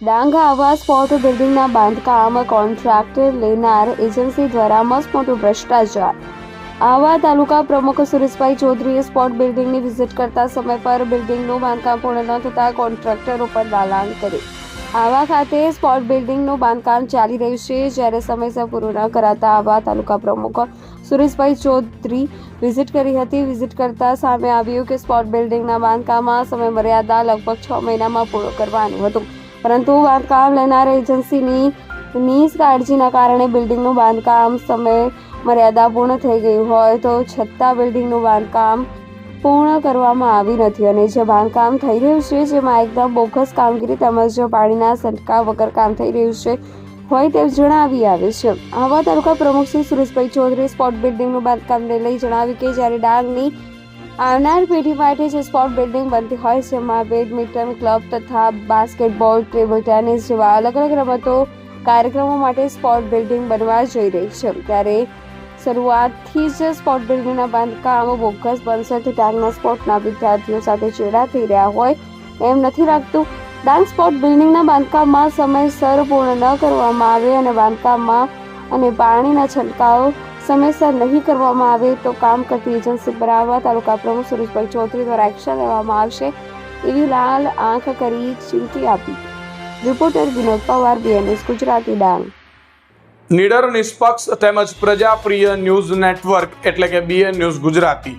ડાંગ આવા સ્પોટ બિલ્ડિંગના બાંધકામ કોન્ટ્રાક્ટર લેનાર એજન્સી દ્વારા મસ્ત મોટું ભ્રષ્ટાચાર. આવા તાલુકા પ્રમુખ સુરેશભાઈ ચૌધરીએ સ્પોટ બિલ્ડિંગની વિઝિટ કરતા સમય પર બિલ્ડિંગનું બાંધકામ પૂર્ણ ન થતાં કોન્ટ્રાક્ટર ઉપર દાલાન કરી આવા ખાતે સ્પોટ બિલ્ડિંગનું બાંધકામ ચાલી રહ્યું છે, જ્યારે સમયસર પૂરું ન કરાતા આવા તાલુકા પ્રમુખ સુરેશભાઈ ચૌધરી વિઝિટ કરી હતી. વિઝિટ કરતા સામે આવ્યું કે સ્પોટ બિલ્ડિંગના બાંધકામમાં સમય મર્યાદા લગભગ છ મહિનામાં પૂરો કરવાનું હતું. પરંતુ બાંધકામ લેનાર એજન્સીની નિષ્કાળજીના કારણે બિલ્ડિંગનું બાંધકામ સમય મર્યાદા પૂર્ણ થઈ ગયું હોય તો છતાં બિલ્ડિંગનું બાંધકામ પૂર્ણ કરવામાં આવી નથી અને જે બાંધકામ થઈ રહ્યું છે, જેમાં એકદમ બોગસ કામગીરી તેમજ પાણીના સંટકાવ વગર કામ થઈ રહ્યું છે હોય તેવું જણાવી આવે છે. આવા તાલુકા પ્રમુખ શ્રી સુરેશભાઈ ચૌધરી સ્પોટ બિલ્ડિંગનું બાંધકામને લઈ જણાવ્યું કે જ્યારે ડાંગની આવનાર પેઢી માટે જે સ્પોટ બિલ્ડિંગ બનતી હોય છે જેમાં બેડમિન્ટન ક્લબ તથા બાસ્કેટબોલ ટેબલ ટેનિસ જેવા અલગ અલગ રમતો કાર્યક્રમો માટે સ્પોટ બિલ્ડિંગ બનવા જઈ રહી છે. ત્યારે શરૂઆતથી જ સ્પોટ બિલ્ડિંગના બાંધકામ બોગસ બનશે તો ડાંગના સ્પોર્ટના વિદ્યાર્થીઓ સાથે ચેડા થઈ રહ્યા હોય એમ નથી લાગતું. ડાંગ સ્પોટ બિલ્ડિંગના બાંધકામમાં સમયસર પૂર્ણ ન કરવામાં આવે અને બાંધકામમાં અને પાણીના છંટકાવ સમયસર નહીં કરવામાં આવે તો કામ કરતી એજન્સી બરાબર તાલુકા પ્રમુખ સુરેશભાઈ ચૌધરી દ્વારા એક્શન લેવામાં આવશે એવી લાલ આંખ કરી ચીમકી આપી. Reporter Vinod Pawar BNS Gujarati Dang. નિડર નિષ્પક્ષ તેમજ પ્રજાપ્રિય ન્યૂઝ નેટવર્ક એટલે કે BN news Gujarati.